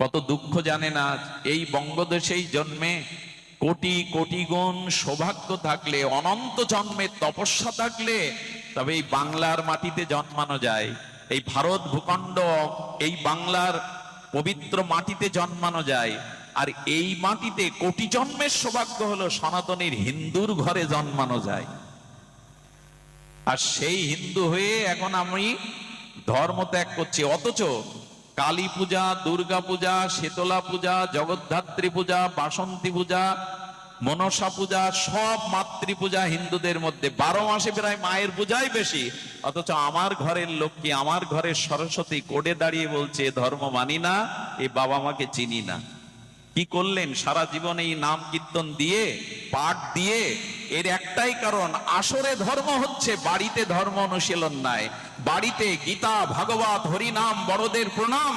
কত দুঃখ জানে না এই বঙ্গদেশেই জন্মে কোটি কোটি গুণ সৌভাগ্য থাকলে, অনন্ত জন্মের তপস্যা থাকলে, তবে এই বাংলার মাটিতে জন্মানো যায়। এই ভারত ভূখণ্ড, এই বাংলার পবিত্র মাটিতে জন্মানো যায়। আর এই মাটিতে কোটি জন্মের সৌভাগ্য হলো সনাতনীর হিন্দুর ঘরে জন্মানো যায়। আর সেই হিন্দু হয়ে এখন আমি ধর্ম ত্যাগ করছি। অথচ কালী পূজা, দুর্গা পূজা, শীতলা পূজা, জগদ্ধাত্রী পূজা, বাসন্তী পূজা, মনসা পূজা, সব মাতৃ পূজা হিন্দুদের মধ্যে। বারো মাসে প্রায় মায়ের পূজাই বেশি। অথচ আমার ঘরের লক্ষ্মী আমার ঘরের সরস্বতী কোডে দাঁড়িয়ে বলছে ধর্ম মানি না এই বাবা মাকে চিনি না। কি করলেন? সারা জীবন এই নাম কীর্তন দিয়ে, পাঠ দিয়ে। এর একটাই কারণ, আসরে ধর্ম হচ্ছে, বাড়িতে ধর্ম অনুশীলন নাই। বাড়িতে গীতা, ভাগবত, হরিনাম, বড়দের প্রণাম।